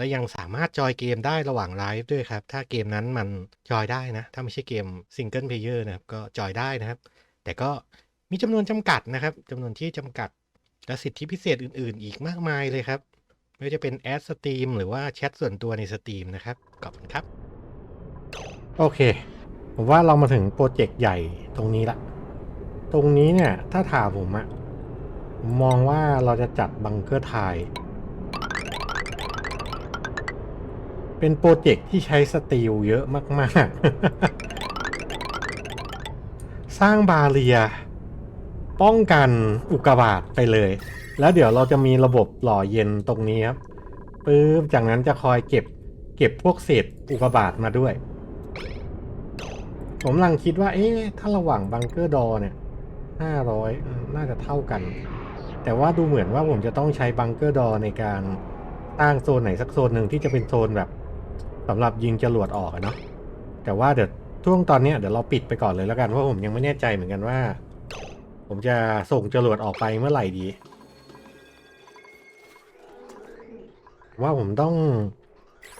และยังสามารถจอยเกมได้ระหว่างไลฟ์ด้วยครับ ถ้าเกมนั้นมันจอยได้นะ ถ้าไม่ใช่เกมซิงเกิลเพลเยอร์นะครับ ก็จอยได้นะครับ แต่ก็มีจำนวนจำกัดนะครับจำนวนที่จำกัด และสิทธิพิเศษอื่น ๆ อีกมากมายเลยครับไม่ว่าจะเป็นแอดสตรีมหรือว่าแชทส่วนตัวในสตรีมนะครับ ขอบคุณครับ โอเค ผมว่าเรามาถึงโปรเจกต์ใหญ่ตรงนี้ละ ตรงนี้เนี่ย ถ้าถามผมอะมองว่าเราจะจัดบังเกอร์ไทย เป็นโปรเจกต์ที่ใช้สตีลเยอะมาก ๆ สร้างบาเรีย ป้องกันอุกกาบาตไปเลย แล้วเดี๋ยวเราจะมีระบบหล่อเย็นตรงนี้ครับปึ๊บจากนั้นจะคอยเก็บเก็บพวกเศษอุกกาบาตมาด้วย ผมกำลังคิดว่า เอ๊ะ ถ้าระหว่างบังเกอร์ดอเนี่ยห้าร้อยน่าจะเท่ากัน แต่ว่าดูเหมือนว่าผมจะต้องใช้บังเกอร์ดอในการตั้งโซนไหนสักโซนหนึ่งที่จะเป็นโซนแบบ สำหรับยิงจรวดออกอะเนาะแต่ว่าเดี๋ยวช่วงตอนนี้เดี๋ยวเราปิดไปก่อนเลยแล้วกันเพราะผมยังไม่แน่ใจเหมือนกันว่า ผมจะส่งจรวดออกไปเมื่อไหร่ดี ว่าผมต้อง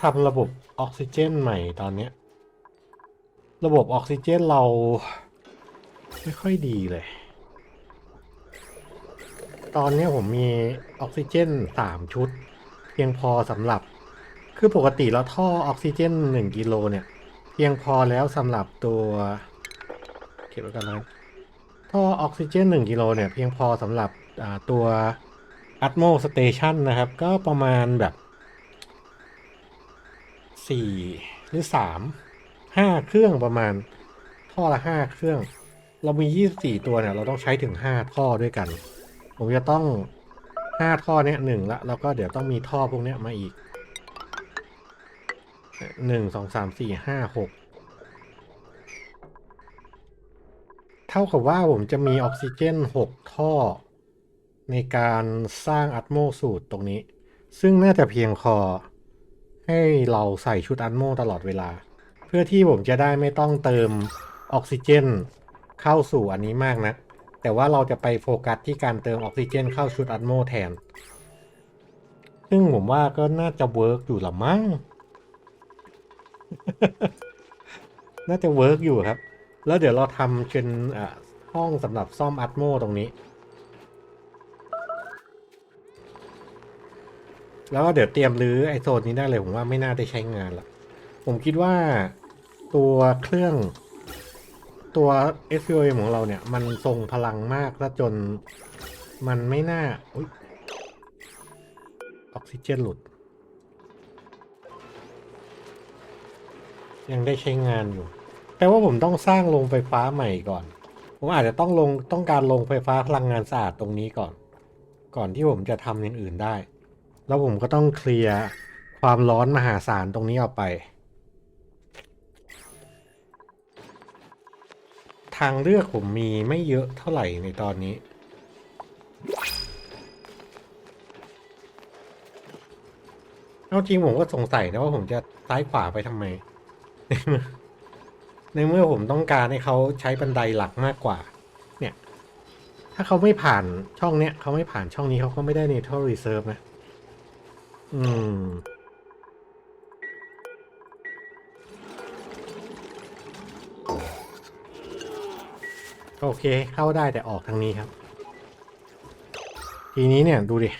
ทำระบบออกซิเจนใหม่ตอนนี้ระบบออกซิเจนเรา ไม่ค่อยดีเลย ตอนนี้ผมมีออกซิเจนสามชุด เพียงพอสำหรับ คือปกติแล้วท่อออกซิเจนหนึ่งกิโลเนี่ย เพียงพอแล้วสำหรับตัวเก็บไว้กันแล้วท่อออกซิเจนหนึ่งกิโลเนี่ย เพียงพอสำหรับตัว Atmo Station นะครับ ก็ประมาณแบบสี่หรือสามห้าเครื่องประมาณ ท่อละห้าเครื่อง เรามียี่สี่ตัวเนี่ย เราต้องใช้ถึงห้าท่อด้วยกัน ผมจะต้องห้าท่อเนี้ยหนึ่งละแล้วก็เดี๋ยวต้องมีท่อพวกเนี้ยมาอีก หนึ่งสองสามสี่ห้าหกเท่ากับว่าผมจะมีออกซิเจนหกท่อ ในการสร้างอัตโมสูตรตรงนี้ ซึ่งน่าจะเพียงพอให้เราใส่ชุดอัตโมตลอดเวลา เพื่อที่ผมจะได้ไม่ต้องเติมออกซิเจนเข้าสู่อันนี้มากนะแต่ว่าเราจะไปโฟกัสที่การเติมออกซิเจนเข้าชุดอัตโมแทน ซึ่งผมว่าก็น่าจะเวิร์กอยู่ละมั้ง น่าจะเวิร์กอยู่ครับ แล้วเดี๋ยวเราทำเป็นอะห้องสำหรับซ่อมอัตโมตรงนี้ แล้วก็เดี๋ยวเตรียมรื้อไอโซนนี้ได้เลยผมว่าไม่น่าได้ใช้งานละผมคิดว่าตัวเครื่องตัว s u m ของเราเนี่ย มันทรงพลังมากแล้วจนมันไม่น่าออกซิเจนหลุด ยังได้ใช้งานอยู่แต่ว่าผมต้องสร้างโรงไฟฟ้าใหม่ก่อน ผมอาจจะต้องลงต้องการโรงไฟฟ้าพลังงานสะอาดตรงนี้ก่อน ก่อนที่ผมจะทำอย่างอื่นได้ แล้วผมก็ต้องเคลียร์ความร้อนมหาศาลตรงนี้ออกไป ทางเลือกผมมีไม่เยอะเท่าไหร่ในตอนนี้เอาจริงผมก็สงสัยนะว่าผมจะซ้ายขวาไปทำไม ในเมื่อผมต้องการให้เขาใช้บันไดหลักมากกว่า เนี่ย ถ้าเขาไม่ผ่านช่องเนี้ยเขาไม่ผ่านช่องนี้เขาก็ไม่ได้ Natural Reserve นะ อืมโอเค เข้าได้แต่ออกทางนี้ครับ ทีนี้เนี่ยดูดิ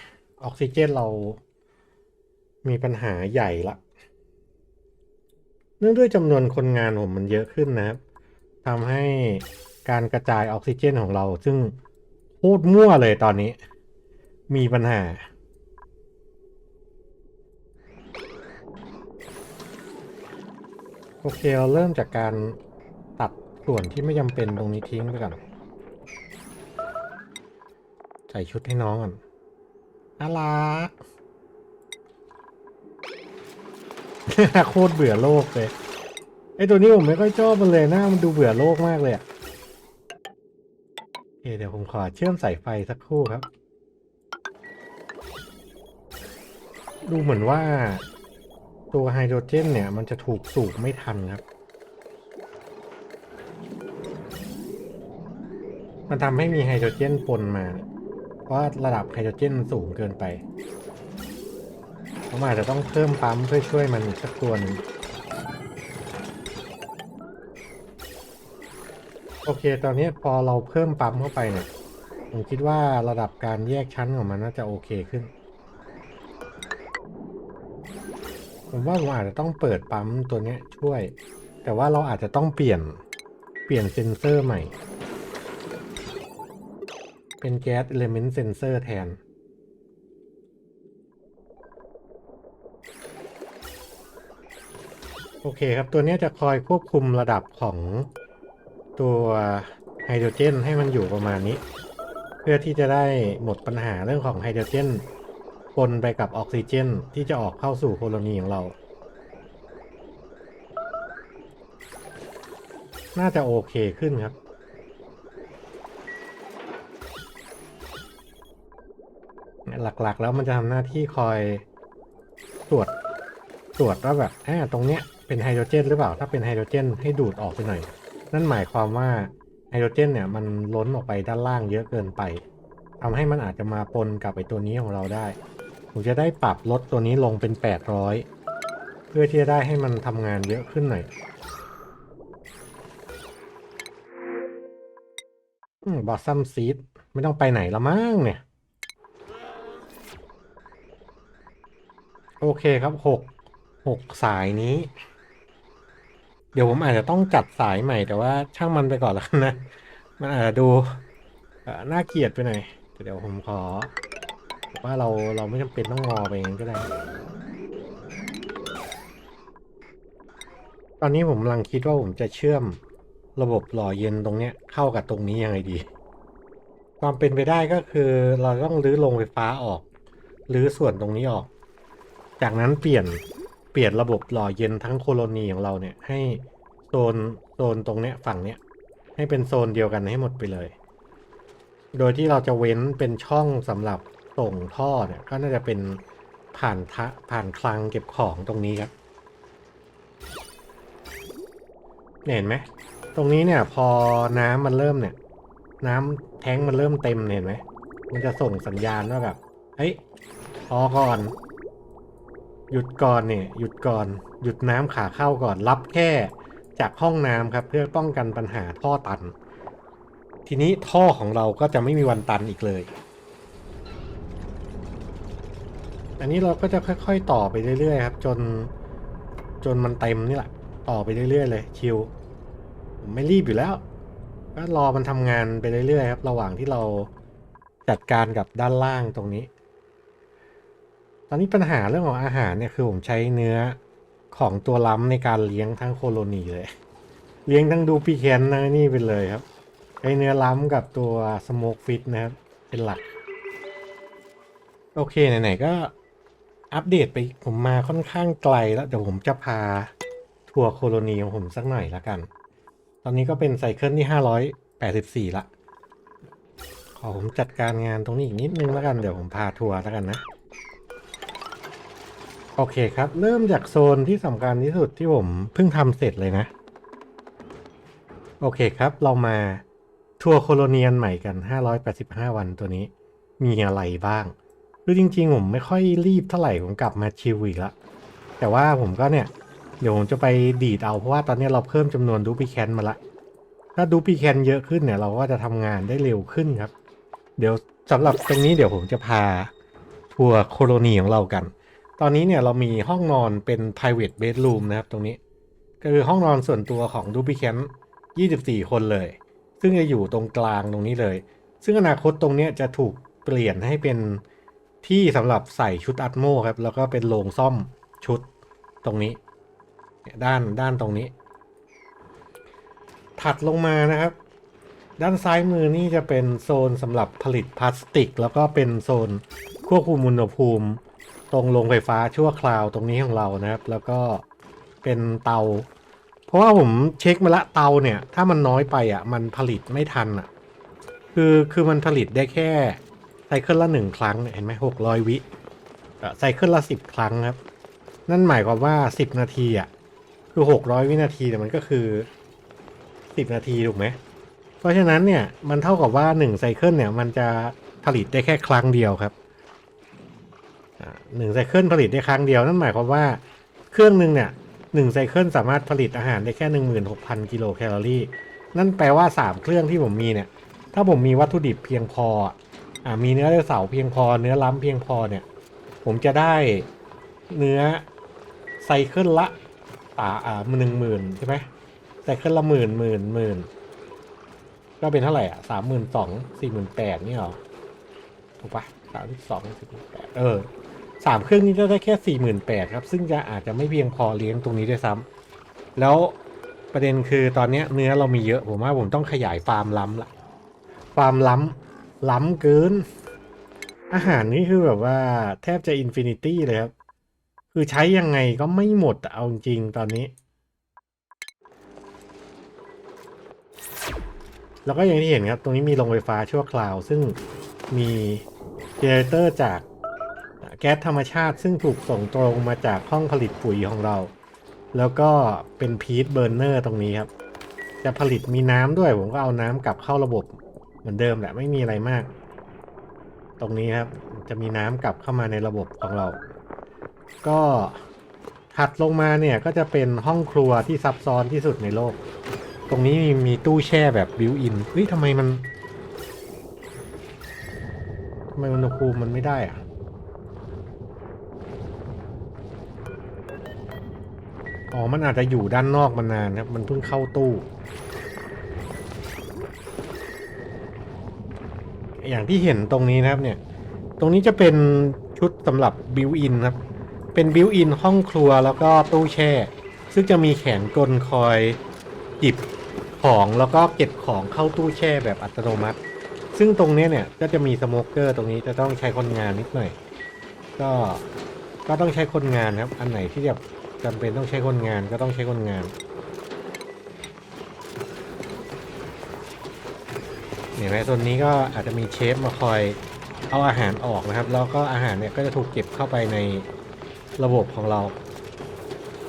ออกซิเจนเรามีปัญหาใหญ่ละ เนื่องด้วยจำนวนคนงานผมมันเยอะขึ้นนะครับทำให้การกระจายออกซิเจนของเรา ซึ่งโคตรมั่วเลยตอนนี้ มีปัญหา โอเคเราเริ่มจากการตัดส่วนที่ไม่จำเป็นตรงนี้ทิ้งไปก่อน ใส่ชุดให้น้องก่อนน่ารัก โคตรเบื่อโลกเลยไอตัวนี้ผมไม่ค่อยชอบมันเลยหน้ามันดูเบื่อโลกมากเลยอะเเดี๋ยวผมขอเชื่อมสายไฟสักครู่ครับ ดูเหมือนว่าตัวไฮโดรเจนเนี่ย มันจะถูกสูบไม่ทันครับ มันทำให้มีไฮโดรเจนปนมา เพราะระดับไฮโดรเจนมันสูงเกินไป ผมอาจจะต้องเพิ่มปั๊มเพื่อช่วยมันสักตัวหนึงโอเค ตอนนี้พอเราเพิ่มปั๊มเข้าไปเนี่ย ผมคิดว่าระดับการแยกชั้นของมันน่าจะโอเคขึ้น ผมว่าผมอาจจะต้องเปิดปั๊มตัวนี้ช่วย แต่ว่าเราอาจจะต้องเปลี่ยนเปลี่ยนเซ็นเซอร์ใหม่ เป็นแก๊สเอลเมนต์เซนเซอร์แทน โอเคครับ ตัวนี้จะคอยควบคุมระดับของตัวไฮโดรเจนให้มันอยู่ประมาณนี้ เพื่อที่จะได้หมดปัญหาเรื่องของไฮโดรเจนปนไปกับออกซิเจน ที่จะออกเข้าสู่โคโลนีของเรา น่าจะโอเคขึ้นครับหลักๆ แล้วมันจะทำหน้าที่คอยตรวจตรวจว่าแบบอ่าตรงเนี้ย เป็นไฮโดรเจนหรือเปล่า ถ้าเป็นไฮโดรเจนให้ดูดออกไปหน่อย นั่นหมายความว่าไฮโดรเจนเนี่ยมันล้นออกไปด้านล่างเยอะเกินไปทำให้มันอาจจะมาปนกับไอตัวนี้ของเราได้ ผมจะได้ปรับลดตัวนี้ลงเป็น 800 เพื่อที่จะได้ให้มันทำงานเยอะขึ้นหน่อยบอสซัมซีดไม่ต้องไปไหนละมั้งเนี่ย โอเคครับหกหกสายนี้ เดี๋ยวผมอาจจะต้องจัดสายใหม่แต่ว่าช่างมันไปก่อนแล้วกันนะ มันอาจจะดูน่าเกลียดไปหน่อยแต่เดี๋ยวผมขอว่าเราเราไม่จำเป็นต้องงอไปอย่างนั้นก็ได้ ตอนนี้ผมกำลังคิดว่าผมจะเชื่อมระบบหล่อเย็นตรงเนี้ยเข้ากับตรงนี้ยังไงดี ความเป็นไปได้ก็คือเราต้องรื้อโรงไฟฟ้าออกรื้อส่วนตรงนี้ออก จากนั้นเปลี่ยน เปลี่ยนระบบหล่อเย็นทั้งโคโลนีของเราเนี่ย ให้โซนโซนตรงเนี้ยฝั่งเนี้ยให้เป็นโซนเดียวกันให้หมดไปเลย โดยที่เราจะเว้นเป็นช่องสำหรับส่งท่อเนี่ยก็น่าจะเป็นผ่านทะผ่านคลังเก็บของตรงนี้ครับเนี่ยเห็นไหมตรงนี้เนี่ยพอน้ำมันเริ่มเนี่ย น้ำแท้งมันเริ่มเต็มเนี่ยเห็นไหมมันจะส่งสัญญาณว่าแบบเฮ้ยพอก่อน หยุดก่อนเนี่ยหยุดก่อน หยุดน้ำขาเข้าก่อนรับแค่จากห้องน้ำครับ เพื่อป้องกันปัญหาท่อตัน ทีนี้ท่อของเราก็จะไม่มีวันตันอีกเลย อันนี้เราก็จะค่อย ๆ ต่อไปเรื่อยๆครับ จนจนมันเต็มนี่แหละ ต่อไปเรื่อยๆเลยชิวผมไม่รีบอยู่แล้วก็รอมันทำงานไปเรื่อยๆครับ ระหว่างที่เราจัดการกับด้านล่างตรงนี้ ตอนนี้ปัญหาเรื่องของอาหารเนี่ยคือผมใช้เนื้อของตัวล้ำในการเลี้ยงทั้งโคโลนีเลย เลี้ยงทั้งดูปีแคนนะนี่ไปเลยครับใช้เนื้อล้ำกับตัวสโมกฟิตนะครับ เป็นหลัก โอเคไหนๆก็อัปเดตไปผมมาค่อนข้างไกลแล้ว เดี๋ยวผมจะพาทัวร์โคโลนีของผมสักหน่อยละกัน ตอนนี้ก็เป็นไซเคิลที่ 584 ละ ขอผมจัดการงานตรงนี้อีกนิดนึงแล้วกัน เดี๋ยวผมพาทัวร์แล้วกันนะ โอเคครับ เริ่มจากโซนที่สำคัญที่สุดที่ผมเพิ่งทำเสร็จเลยนะ โอเคครับ เรามาทัวร์โคโลเนียนใหม่กัน 585 วันตัวนี้ มีอะไรบ้างคือจริงๆ ผมไม่ค่อยรีบเท่าไหร่ ผมกลับมาชิลอีกละแต่ว่าผมก็เนี่ย เดี๋ยวผมจะไปดีดเอา เพราะว่าตอนนี้เราเพิ่มจำนวนดูปิแคนมาละ ถ้าดูปิแคนเยอะขึ้นเนี่ย เราก็จะทำงานได้เร็วขึ้นครับ เดี๋ยวสำหรับตรงนี้เดี๋ยวผมจะพาทัวร์โคโลนีของเรากัน ตอนนี้เนี่ยเรามีห้องนอนเป็น private bedroom นะครับตรงนี้ ก็คือห้องนอนส่วนตัวของดูปิแคน24 คนเลย ซึ่งจะอยู่ตรงกลางตรงนี้เลย ซึ่งอนาคตตรงนี้จะถูกเปลี่ยนให้เป็นที่สำหรับใส่ชุดอัตโมครับ แล้วก็เป็นโรงซ่อมชุดตรงนี้ ด้านด้านตรงนี้ ถัดลงมานะครับ ด้านซ้ายมือนี่จะเป็นโซนสำหรับผลิตพลาสติก แล้วก็เป็นโซนควบคุมอุณหภูมิ ตรงโรงไฟฟ้าชั่วคราวตรงนี้ของเรานะครับ แล้วก็เป็นเตา เพราะว่าผมเช็คมาละเตาเนี่ย ถ้ามันน้อยไปอะ มันผลิตไม่ทันอะ คือคือมันผลิตได้แค่ไซเคิลละหนึ่งครั้งเห็นไหมหกร้อยวิอ่อไซเคิลละสิบครั้งครับ นั่นหมายความว่าสิบนาทีอะ คือหกร้อยวินาทีเนี่มันก็คือสิบนาทีถูกไหมเพราะฉะนั้นเนี่ยมันเท่ากับว่าหนึ่งไซเคิลเนี่ยมันจะผลิตได้แค่ครั้งเดียวครับ หนึ่งไซเคิลผลิตได้ครั้งเดียว นั่นหมายความว่าเครื่องหนึ่งเนี่ยหนึ่งไซเคิลสามารถผลิตอาหารได้แค่หนึ่งหมื่นหกพันกิโลแคลอรี่ นั่นแปลว่าสามเครื่องที่ผมมีเนี่ย ถ้าผมมีวัตถุดิบเพียงพอ อ่ามีเนื้อเสาร์เพียงพอ เนื้อล้ำเพียงพอเนี่ย ผมจะได้เนื้อไซเคิลละอ่าอ่าหนึ่งหมื่นใช่ไหมไซเคิลละหมื่นหมื่นหมื่นก็เป็นเท่าไหร่อะสามหมื่นสองสี่หมื่นแปดนี่หรอ ถูกปะสามสองสี่หมื่นแปดเออ สามเครื่องนี้ก็ได้แค่สี่หมื่นแปดครับ ซึ่งจะอาจจะไม่เพียงพอเลี้ยงตรงนี้ด้วยซ้ำแล้วประเด็นคือตอนเนี้ยเนื้อเรามีเยอะ ผมว่าผมต้องขยายฟาร์มล้ำละความล้ำล้ำเกิน อาหารนี่คือแบบว่าแทบจะอินฟินิตี้เลยครับ คือใช้ยังไงก็ไม่หมดเอาจริงตอนนี้ แล้วก็อย่างที่เห็นครับ ตรงนี้มีโรงไฟฟ้าชั่วคราว ซึ่งมีเจเนเรเตอร์จาก แก๊สธรรมชาติซึ่งถูกส่งตรงมาจากห้องผลิตปุ๋ยของเรา แล้วก็เป็นพีทเบอร์เนอร์ตรงนี้ครับ จะผลิตมีน้ำด้วย ผมก็เอาน้ำกลับเข้าระบบเหมือนเดิมแหละไม่มีอะไรมาก ตรงนี้ครับ จะมีน้ำกลับเข้ามาในระบบของเรา ก็ถัดลงมาเนี่ยก็จะเป็นห้องครัวที่ซับซ้อนที่สุดในโลก ตรงนี้มีมีตู้แช่แบบบิวอินเฮ้ยทำไมมันทำไมอุณหภูมิมันไม่ได้อะ อ๋อ มันอาจจะอยู่ด้านนอกมานานครับ มันเพิ่งเข้าตู้ อย่างที่เห็นตรงนี้นะครับเนี่ย ตรงนี้จะเป็นชุดสำหรับบิวอินครับ เป็นบิวอินห้องครัวแล้วก็ตู้แช่ ซึ่งจะมีแขนกลคอยหยิบของแล้วก็เก็บของเข้าตู้แช่แบบอัตโนมัติ ซึ่งตรงนี้เนี่ยก็จะมีสโมกเกอร์ตรงนี้จะต้องใช้คนงานนิดหน่อย ก็ ก็ต้องใช้คนงานครับ อันไหนที่จะ จำเป็นต้องใช้คนงานก็ต้องใช้คนงานเห็นไหมตัวนี้ก็อาจจะมีเชฟมาคอยเอาอาหารออกนะครับ แล้วก็อาหารเนี่ยก็จะถูกเก็บเข้าไปในระบบของเรา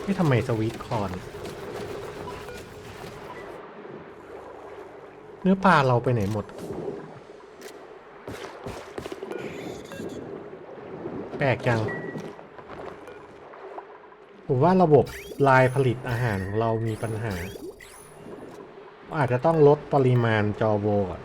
ที่ทำไมสวีทคอน เนื้อปลาเราไปไหนหมด แปลกจัง ผมว่าระบบลายผลิตอาหารของเรามีปัญหา อาจจะต้องลดปริมาณจอโวก่อน